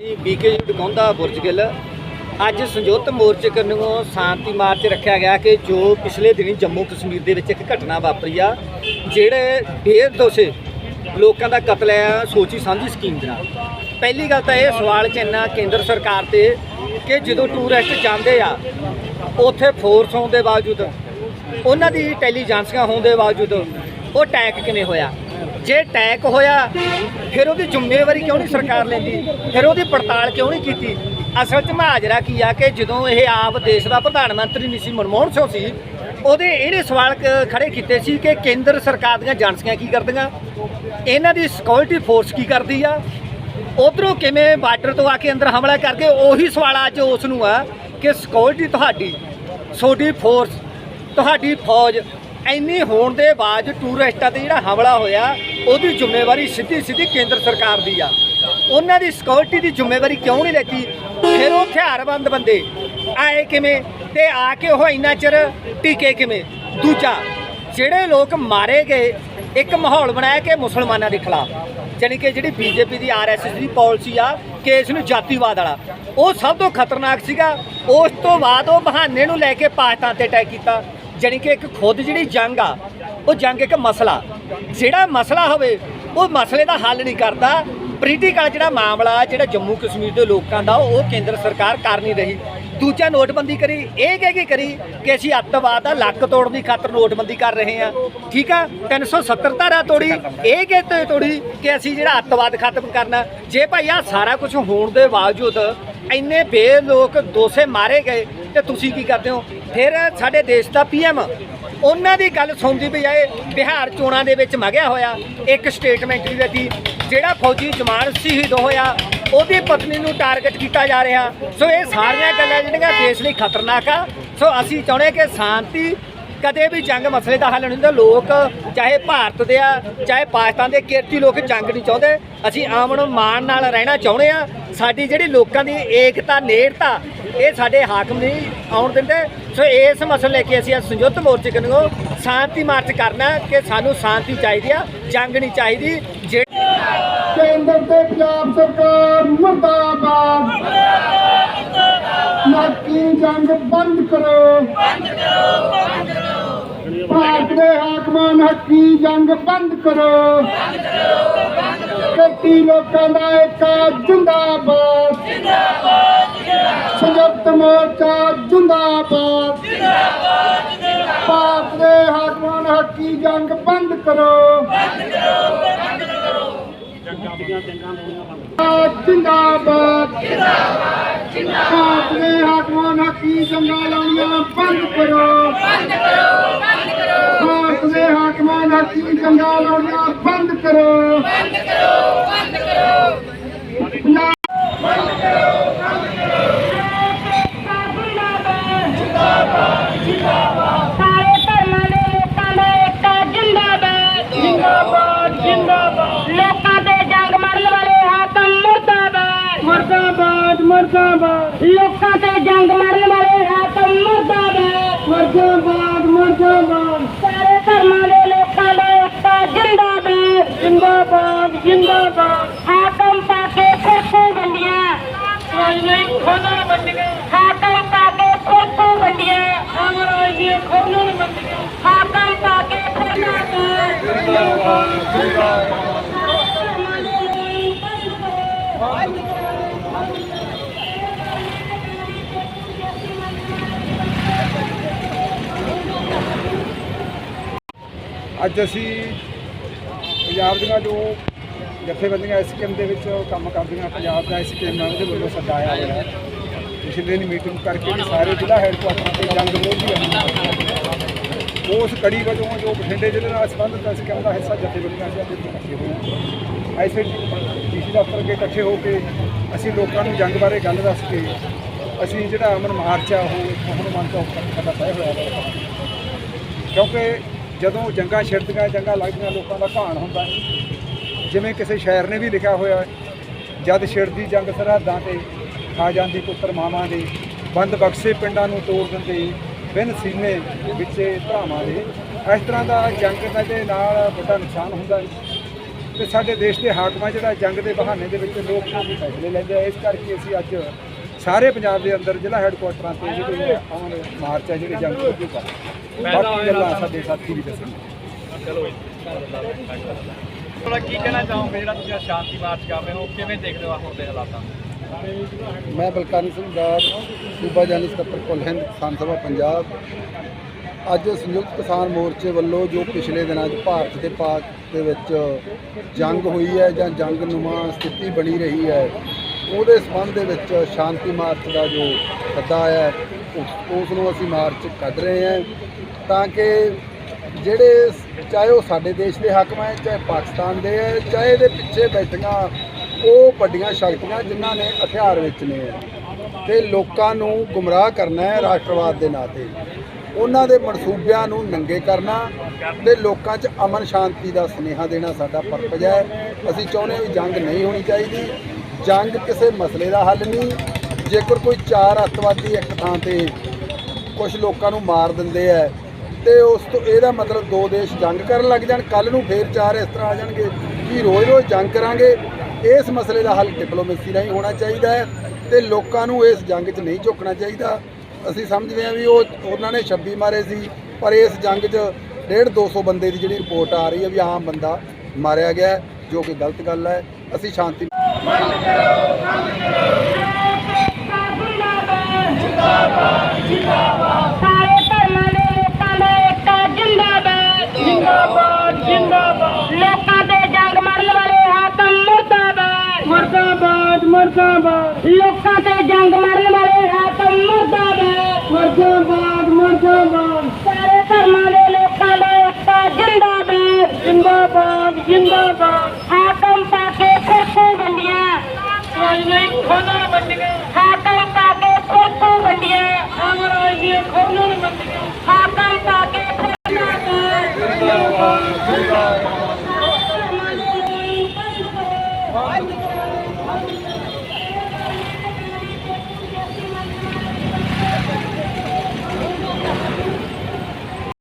ਜੀ, ਬੀਕੇ ਜੀ ਟਿਕਾਉਂਦਾ ਬੁਰਜ ਗਿੱਲ। ਅੱਜ ਸੰਯੁਕਤ ਮੋਰਚੇ ਕੰਨੋਂ ਸ਼ਾਂਤੀ ਮਾਰਚ ਰੱਖਿਆ ਗਿਆ ਕਿ ਜੋ ਪਿਛਲੇ ਦਿਨੀ ਜੰਮੂ ਕਸ਼ਮੀਰ ਦੇ ਵਿੱਚ ਇੱਕ ਘਟਨਾ ਵਾਪਰੀ ਆ, ਜਿਹੜੇ ਬੇਦੋਸ਼ੇ ਲੋਕਾਂ ਦਾ ਕਤਲ ਆ ਸੋਚੀ ਸਾਂਝੀ ਸਕੀਮ ਦੇ ਨਾਲ। ਪਹਿਲੀ ਗੱਲ ਤਾਂ ਇਹ ਸਵਾਲ ਚਿੰਨਾ ਕੇਂਦਰ ਸਰਕਾਰ ਤੇ ਕਿ ਜਦੋਂ ਟੂਰਿਸਟ ਜਾਂਦੇ ਆ, ਉੱਥੇ ਫੋਰਸ ਹੋਣ ਦੇ ਬਾਵਜੂਦ, ਉਹਨਾਂ ਦੀ ਇੰਟੈਲੀਜੈਂਸੀਆਂ ਹੋਣ ਦੇ ਬਾਵਜੂਦ, ਉਹ ਅਟੈਕ ਕਿਵੇਂ ਹੋਇਆ? ਜੇ ਅਟੈਕ ਹੋਇਆ, ਫਿਰ ਉਹਦੀ ਜ਼ਿੰਮੇਵਾਰੀ ਕਿਉਂ ਨਹੀਂ ਸਰਕਾਰ ਲੈਂਦੀ? ਫਿਰ ਉਹਦੀ ਪੜਤਾਲ ਕਿਉਂ ਨਹੀਂ ਕੀਤੀ? ਅਸਲ 'ਚ ਮਾਜਰਾ ਕੀ ਆ ਕਿ ਜਦੋਂ ਇਹ ਆਪ ਦੇਸ਼ ਦਾ ਪ੍ਰਧਾਨ ਮੰਤਰੀ ਨਹੀਂ ਸੀ, ਮਨਮੋਹਨ ਸਿੰਘ ਸੀ, ਉਹਦੇ ਇਹਨੇ ਸਵਾਲ ਕ- ਖੜੇ ਕੀਤੇ ਸੀ ਕਿ ਕੇਂਦਰ ਸਰਕਾਰ ਦੀਆਂ ਏਜੰਸੀਆਂ ਕੀ ਕਰਦੀਆਂ? ਇਹਨਾਂ ਦੀ ਸਿਕਿਉਰਿਟੀ ਫੋਰਸ ਕੀ ਕਰਦੀ ਆ? ਉਧਰੋਂ ਕਿਵੇਂ ਬਾਰਡਰ ਤੋਂ ਆ ਕੇ ਅੰਦਰ ਹਮਲਾ ਕਰਕੇ ਉਹੀ ਸਵਾਲ ਅੱਜ ਉਸ ਨੂੰ ਆ ਕਿ ਸਿਕਿਉਰਿਟੀ ਤੁਹਾਡੀ ਤੁਹਾਡੀ ਫੋਰਸ ਤੁਹਾਡੀ ਫੌਜ ਇੰਨੀ ਹੋਣ ਦੇ ਬਾਅਦ ਟੂਰਿਸਟਾਂ ਤੇ ਜਿਹੜਾ ਹਮਲਾ ਹੋਇਆ, ਉਹਦੀ ਜ਼ਿੰਮੇਵਾਰੀ ਸਿੱਧੀ ਸਿੱਧੀ ਕੇਂਦਰ ਸਰਕਾਰ ਦੀ ਆ। ਉਹਨਾਂ ਦੀ ਸਿਕਿਉਰਿਟੀ ਦੀ ਜ਼ਿੰਮੇਵਾਰੀ ਕਿਉਂ ਨਹੀਂ ਲੈਤੀ? ਫਿਰ ਉਹ ਹਥਿਆਰਬੰਦ ਬੰਦੇ ਆਏ ਕਿਵੇਂ? ਤੇ ਆ ਕੇ ਉਹ ਇੰਨਾ ਚਿਰ ਟਿਕੇ ਕਿਵੇਂ? ਦੂਜਾ, ਜਿਹੜੇ ਲੋਕ ਮਾਰੇ ਗਏ, ਇੱਕ ਮਾਹੌਲ ਬਣਾਇਆ ਕਿ ਮੁਸਲਮਾਨਾਂ ਦੇ ਖਿਲਾਫ। ਜਾਣੀ ਕਿ ਜਿਹੜੀ ਬੀਜੇਪੀ ਦੀ ਆਰਐਸਐਸ ਦੀ ਪਾਲਿਸੀ ਆ ਕੇਸ ਨੂੰ ਜਾਤੀਵਾਦ ਵਾਲਾ। ਉਹ ਸਭ ਤੋਂ ਖਤਰਨਾਕ ਸੀਗਾ। ਉਸ ਤੋਂ ਬਾਅਦ ਉਹ ਬਹਾਨੇ ਨੂੰ ਲੈ ਕੇ ਪਾਕਿਸਤਾਨ ਤੇ ਅਟੈਕ ਕੀਤਾ। ਜਾਣੀ ਕਿ ਇੱਕ ਖੁਦ ਜਿਹੜੀ ਜੰਗ ਆ, ਉਹ ਜੰਗ ਇੱਕ ਮਸਲਾ। ਜਿਹੜਾ ਮਸਲਾ ਹੋਵੇ, ਉਹ ਮਸਲੇ ਦਾ ਹੱਲ ਨਹੀਂ ਕਰਦਾ। ਪੋਲੀਟੀਕਲ ਜਿਹੜਾ ਮਾਮਲਾ, ਜਿਹੜਾ ਜੰਮੂ ਕਸ਼ਮੀਰ ਦੇ ਲੋਕਾਂ ਦਾ, ਉਹ ਕੇਂਦਰ ਸਰਕਾਰ ਕਰ ਨਹੀਂ ਰਹੀ। ਦੂਜਾ ਨੋਟਬੰਦੀ ਕਰੀ, ਇਹ ਕਹਿ ਕੇ ਕਰੀ ਕਿ ਅਸੀਂ ਅੱਤਵਾਦ ਦਾ ਲੱਕ ਤੋੜਨ ਦੀ ਖਾਤਰ ਨੋਟਬੰਦੀ ਕਰ ਰਹੇ ਹਾਂ। ਠੀਕ ਆ? 370 ਧਾਰਾ ਤੋੜੀ। ਇਹ ਕਹਿ ਤੋੜੀ ਕਿ ਅਸੀਂ ਜਿਹੜਾ ਅੱਤਵਾਦ ਖਤਮ ਕਰਨਾ। ਜੇ ਭਾਈ ਆ ਸਾਰਾ ਕੁਝ ਹੋਣ ਦੇ ਬਾਵਜੂਦ ਇੰਨੇ ਬੇ ਲੋਕ ਦੋਸੇ ਮਾਰੇ ਗਏ, ਤੇ ਤੁਸੀਂ ਕੀ ਕਰਦੇ ਹੋ? ਫਿਰ ਸਾਡੇ ਦੇਸ਼ ਦਾ ਪੀਐਮ, ਉਹਨਾਂ ਦੀ ਗੱਲ ਸੁਣਦੀ ਬਜਾਏ ਬਿਹਾਰ ਚੋਣਾਂ ਦੇ ਵਿੱਚ ਮੰਗਿਆ ਹੋਇਆ, ਇੱਕ ਸਟੇਟਮੈਂਟ ਦੀ ਦਿੱਤੀ, ਜਿਹੜਾ ਫੌਜੀ ਜਵਾਨ ਸ਼ਹੀਦ ਹੋਇਆ, ਉਹਦੀ ਪਤਨੀ ਨੂੰ ਟਾਰਗੇਟ ਕੀਤਾ ਜਾ ਰਿਹਾ। ਸੋ ਇਹ ਸਾਰੀਆਂ ਗੱਲਾਂ ਜਿਹੜੀਆਂ ਦੇਸ਼ ਲਈ ਖਤਰਨਾਕ ਆ। ਸੋ ਅਸੀਂ ਚਾਹੁੰਦੇ ਕਿ ਸ਼ਾਂਤੀ, ਕਦੇ ਵੀ ਜੰਗ ਮਸਲੇ ਦਾ ਹੱਲ ਨਹੀਂ ਹੁੰਦਾ। ਲੋਕ ਚਾਹੇ ਭਾਰਤ ਦੇ ਆ, ਚਾਹੇ ਪਾਕਿਸਤਾਨ ਦੇ ਕਿਰਤੀ ਲੋਕ ਜੰਗ ਨਹੀਂ ਚਾਹੁੰਦੇ। ਅਸੀਂ ਆਮਣ ਮਾਣ ਨਾਲ ਰਹਿਣਾ ਚਾਹੁੰਦੇ ਆ। ਸਾਡੀ ਜਿਹੜੀ ਲੋਕਾਂ ਦੀ ਏਕਤਾ, ਨੇੜਤਾ ਇਹ ਸਾਡੇ ਹਾਕਮ ਨਹੀਂ ਆਉਣ ਦਿੰਦੇ। ਸੋ ਇਸ ਮਸਲੇ ਲੈ ਕੇ ਅਸੀਂ ਅੱਜ ਸੰਯੁਕਤ ਮੋਰਚੇ ਕੰਨੋਂ ਸ਼ਾਂਤੀ ਮਾਰਚ ਕਰਨਾ ਕਿ ਸਾਨੂੰ ਸ਼ਾਂਤੀ ਚਾਹੀਦੀ ਆ, ਜੰਗ ਨਹੀਂ ਚਾਹੀਦੀ। ਜੇ ਕੇਂਦਰ ਤੇ ਪੰਜਾਬ ਸਰਕਾਰ ਮੁਰਦਾਬਾਦ। ਨਾਕੀ ਜੰਗ ਬੰਦ ਕਰੋ। ਬੰਦ ਕਰੋ ਬੰਦ ਕਰੋ ਭਾਰਤ ਦੇ ਹਾਕਮਾਂ ਹੱਕੀ ਜੰਗ ਬੰਦ ਕਰੋ। ਬੰਦ ਕਰੋ ਬੰਦ ਕਰੋ ਲੋਕਾਂ ਦਾ ਇੱਕ ਜਿੰਦਾਬਾਦ। ਮੋਰਚਾ ਜਿੰਦਾਬਾਦ। ਜਿੰਦਾਬਾਦ ਭਾਰਤ ਦੇ ਹਾਕਮਾਂ ਹੱਕੀ ਜੰਗ ਬੰਦ ਕਰੋ। ਜਿੰਦਾਬਾਦ ਜਿੰਦਾਬਾਦ। ਜਿੰਦਾਬਾਦ ਦੇ ਹਾਕਮਾਂ ਨਾਲ ਕੀ ਜੰਗਾਂ ਲਾਉਣੀਆਂ ਬੰਦ ਕਰੋ। ਬੰਦ ਕਰੋ ਬੰਦ ਕਰੋ ਭਾਰਤ ਦੇ ਹਾਕਮਾਂ ਨਾਲ ਕੀ ਜੰਗਾਂ ਲਾਉਣੀਆਂ ਬੰਦ ਕਰੋ ਬੰਦ ਕਰੋ ਬੰਦ ਕਰੋ। ਮਰਦਾਬਾਦ। ਲੋਕਾਂ ਤੇ ਜੰਗ ਮਰਨ ਵਾਲੇ ਹਾਕਮ ਮੁਰਦਾਬਾਦ। ਮਰਦਾਬਾਦ ਮਰਦਾਬਾਦ। ਸਾਰੇ ਧਰਮਾਂ ਦੇ ਲੋਕਾਂ ਦਾ ਏਕਾ ਜਿੰਦਾਬਾਦ। ਜਿੰਦਾਬਾਦ ਜਿੰਦਾਬਾਦ। ਹਾਕਮ ਪਾ ਕੇ ਫਿਰਕੂ ਬੰਦੀਆਂ ਕੋਈ ਨਹੀਂ ਖੋਲਣ ਬੰਦੀਆਂ ਹਾਕਮ ਪਾ ਕੇ ਫਿਰਕੂ ਬੰਦੀਆਂ ਅਮਰਾਜ ਦੀ ਖੋਲਣ ਬੰਦੀਆਂ ਹਾਕਮ ਪਾ ਕੇ ਫਿਰਕੂ ਅੱਜ ਅਸੀਂ ਪੰਜਾਬ ਦੀਆਂ ਜੋ ਜਥੇਬੰਦੀਆਂ ਇਸ ਸਕੀਮ ਦੇ ਵਿੱਚ ਕੰਮ ਕਰਦੀਆਂ, ਪੰਜਾਬ ਦਾ ਇਸ ਸਕੀਮ ਨਾਲ ਦੇ ਵੱਲੋਂ ਸੱਦਾ ਆਇਆ ਹੋਇਆ ਹੈ। ਪਿਛਲੇ ਦਿਨ ਮੀਟਿੰਗ ਕਰਕੇ ਵੀ ਸਾਰੇ ਜ਼ਿਲ੍ਹਾ ਹੈਡਕੁਆਟਰ ਤੇ ਜੰਗ ਵਿਰੋਧੀ ਅਮਲ ਉਸ ਕੜੀ ਵਜੋਂ ਜੋ ਬਠਿੰਡੇ ਜ਼ਿਲ੍ਹੇ ਨਾਲ ਸੰਬੰਧਿਤ ਇਸ ਸਕੀਮ ਦਾ ਹਿੱਸਾ ਜਥੇਬੰਦੀਆਂ ਸੀ ਅੱਜ ਇਕੱਠੇ ਹੋਏ ਐਸੇ ਡੀਸੀ ਦਫ਼ਤਰ ਕੇ ਇਕੱਠੇ ਹੋ ਕੇ ਅਸੀਂ ਲੋਕਾਂ ਨੂੰ ਜੰਗ ਬਾਰੇ ਗੱਲ ਦੱਸ ਕੇ ਅਸੀਂ ਜਿਹੜਾ ਅਮਨ ਮਾਰਚ ਆ ਉਹ ਇੱਥੋਂ ਹਨੂੰਮਾਨ ਚੌਕ ਤੱਕ ਸਾਡਾ ਤੈਅ ਹੋਇਆ ਹੈ। ਕਿਉਂਕਿ ਜਦੋਂ ਜੰਗਾਂ ਛਿੜਦੀਆਂ ਜੰਗਾਂ ਲੱਗਦੀਆਂ ਲੋਕਾਂ ਦਾ ਭਾਣ ਹੁੰਦਾ। ਜਿਵੇਂ ਕਿਸੇ ਸ਼ਾਇਰ ਨੇ ਵੀ ਲਿਖਿਆ ਹੋਇਆ ਹੈ, ਜਦ ਛਿੜਦੀ ਜੰਗ ਸਰਹੱਦਾਂ ਤੇ ਖਾ ਜਾਂਦੀ ਪੁੱਤਰ ਮਾਵਾਂ ਦੇ ਬੰਦ ਬਖਸ਼ੇ ਪਿੰਡਾਂ ਨੂੰ ਤੋੜ ਦਿੰਦੇ ਬਿਨ ਸੀਨੇ ਵਿੱਚੇ ਭਰਾਵਾਂ ਦੇ। ਇਸ ਤਰ੍ਹਾਂ ਦਾ ਜੰਗ ਦਾ ਦੇ ਨਾਲ ਵੱਡਾ ਨੁਕਸਾਨ ਹੁੰਦਾ ਹੈ। ਤੇ ਸਾਡੇ ਦੇਸ਼ ਦੇ ਹਾਕਮਾਂ ਜਿਹੜਾ ਜੰਗ ਦੇ ਬਹਾਨੇ ਦੇ ਵਿੱਚ ਲੋਕ ਫੈਸਲੇ ਲੈਂਦੇ ਆ ਇਸ ਕਰਕੇ ਅਸੀਂ ਅੱਜ ਸਾਰੇ ਪੰਜਾਬ ਦੇ ਅੰਦਰ ਜ਼ਿਲ੍ਹਾ ਹੈੱਡਕੁਆਟਰਾਂ ਤੇ ਜਿਹੜੇ ਆਉਣ ਮਾਰਚ ਹੈ ਜਿਹੜੇ ਜੰਗ ਸ਼ੁਰੂ ਕਰ ਬਾਕੀ ਗੱਲਾਂ ਸਾਡੇ ਸਾਥੀ ਵੀ ਦੱਸਣਗੇ। ਥੋੜਾ ਕੀ ਕਹਿਣਾ ਚਾਹੋਗੇ? ਜਿਹੜਾ ਤੁਸੀਂ ਸ਼ਾਂਤੀ ਮਾਰਚ ਕਰ ਰਹੇ ਹੋ ਕਿਵੇਂ ਦੇਖਦੇ ਹੋ ਹੁਣ ਦੇ ਹਾਲਾਤਾਂ? ਮੈਂ ਬਲਕਰਨ ਸਿੰਘ ਦਾਸ ਸੂਬਾ ਜਨਰਲ ਸਕੱਤਰ ਕੁੱਲ ਹਿੰਦ ਕਿਸਾਨ ਸਭਾ ਪੰਜਾਬ। ਅੱਜ ਸੰਯੁਕਤ ਕਿਸਾਨ ਮੋਰਚੇ ਵੱਲੋਂ ਜੋ ਪਿਛਲੇ ਦਿਨਾਂ 'ਚ ਭਾਰਤ ਤੇ ਪਾਕ ਦੇ ਵਿੱਚ ਜੰਗ ਹੋਈ ਹੈ ਜਾਂ ਜੰਗ ਨੁਮਾ ਸਥਿਤੀ ਬਣੀ ਰਹੀ ਹੈ ਉਹਦੇ ਸੰਬੰਧ ਦੇ ਵਿੱਚ ਸ਼ਾਂਤੀ ਮਾਰਚ ਦਾ ਜੋ ਸੱਦਾ ਹੈ ਉਸ- ਉਸ ਨੂੰ ਅਸੀਂ ਮਾਰਚ ਕੱਢ ਰਹੇ ਹਾਂ। ਤਾਂ ਕਿ ਜਿਹੜੇ ਚਾਹੇ ਉਹ ਸਾਡੇ ਦੇਸ਼ ਦੇ ਹਾਕਮ ਹੈ, ਚਾਹੇ ਪਾਕਿਸਤਾਨ ਦੇ ਹੈ, ਚਾਹੇ ਇਹਦੇ ਪਿੱਛੇ ਬੈਠੀਆਂ ਉਹ ਵੱਡੀਆਂ ਸ਼ਕਤੀਆਂ ਜਿਨ੍ਹਾਂ ਨੇ ਹਥਿਆਰ ਵੇਚਣੇ ਹੈ। ਤੇ ਲੋਕਾਂ ਨੂੰ ਗੁੰਮਰਾਹ ਕਰਨਾ ਹੈ ਰਾਸ਼ਟਰਵਾਦ ਦੇ ਨਾਂ ਤੇ ਉਹਨਾਂ ਦੇ ਮਨਸੂਬਿਆਂ ਨੂੰ ਨੰਗੇ ਕਰਨਾ ਤੇ ਲੋਕਾਂ 'ਚ ਅਮਨ ਸ਼ਾਂਤੀ ਦਾ ਸੁਨੇਹਾ ਦੇਣਾ ਸਾਡਾ ਪਰਪਜ਼ ਹੈ। ਅਸੀਂ ਚਾਹੁੰਦੇ ਹਾਂ ਵੀ ਜੰਗ ਨਹੀਂ ਹੋਣੀ ਚਾਹੀਦੀ। ਜੰਗ ਕਿਸੇ ਮਸਲੇ ਦਾ ਹੱਲ ਨਹੀਂ। ਜੇਕਰ ਕੋਈ ਚਾਰ ਅੱਤਵਾਦੀ ਇੱਕ ਥਾਂ ਤੇ ਕੁਝ ਲੋਕਾਂ ਨੂੰ ਮਾਰ ਦਿੰਦੇ ਆ, ਤੇ ਉਸ ਤੋਂ ਇਹਦਾ ਮਤਲਬ ਦੋ ਦੇਸ਼ ਜੰਗ ਕਰਨ ਲੱਗ ਜਾਣ ਕੱਲ ਨੂੰ ਫੇਰ ਚਾਰ ਇਸ ਤਰ੍ਹਾਂ ਆ ਜਾਣਗੇ ਕਿ ਰੋਜ਼-ਰੋਜ਼ ਜੰਗ ਕਰਾਂਗੇ। ਇਸ ਮਸਲੇ ਦਾ ਹੱਲ ਡਿਪਲੋਮੇਸੀ ਰਾਹੀਂ ਹੋਣਾ ਚਾਹੀਦਾ ਹੈ ਤੇ ਲੋਕਾਂ ਨੂੰ ਇਸ ਜੰਗ 'ਚ ਨਹੀਂ ਝੁਕਣਾ ਚਾਹੀਦਾ। ਅਸੀਂ ਸਮਝਦੇ ਹਾਂ ਵੀ ਉਹ ਉਹਨਾਂ ਨੇ 26 ਮਾਰੇ ਸੀ, ਪਰ ਇਸ ਜੰਗ 'ਚ 1.5 200 ਬੰਦੇ ਦੀ ਜਿਹੜੀ ਰਿਪੋਰਟ ਆ ਰਹੀ ਹੈ ਵੀ ਆਮ ਬੰਦਾ ਮਾਰਿਆ ਗਿਆ ਜੋ ਕਿ ਗਲਤ ਗੱਲ ਹੈ। ਅਸੀਂ ਸ਼ਾਂਤੀ ਸਾਰੇ ਧਰਮਾਂ ਲੋਕਾਂ ਦਾ ਜਿੰਦਾਬਾਦ ਜਿੰਦਾਬਾਦ ਲੋਕਾਂ ਤੇ ਜੰਗ ਮਰਨ ਵਾਲੇ ਹਾਕਮ ਮੁਰਦਾਬਾਦ ਮੁਰਦਾਬਾਦ ਮੁਰਦਾਬਾਦ ਤੇ ਜੰਗ ਮਰਨ ਵਾਲੇ ਹਾਕਮ ਮੁਰਦਾਬਾਦ ਮੁਰਦਾਬਾਦ ਮੁਰਦਾਬਾਦ ਸਾਰੇ ਧਰਮਾਂ ਦੇ ਲੋਕਾਂ ਦਾ ਇੱਕ ਜਿੰਦਾਬਾਦ ਜਿੰਦਾਬਾਦ ਜਿੰਦਾਬਾਦ ਹਾਕਮ ਪਾ ਕੇ ਫਿਰਕੂ ਵੰਡੀਆਂ ਨਹੀਂ ਖੋਲਣ ਵੰਡੀਆਂ ਹਾਕਮ ਪਾ ਕੇ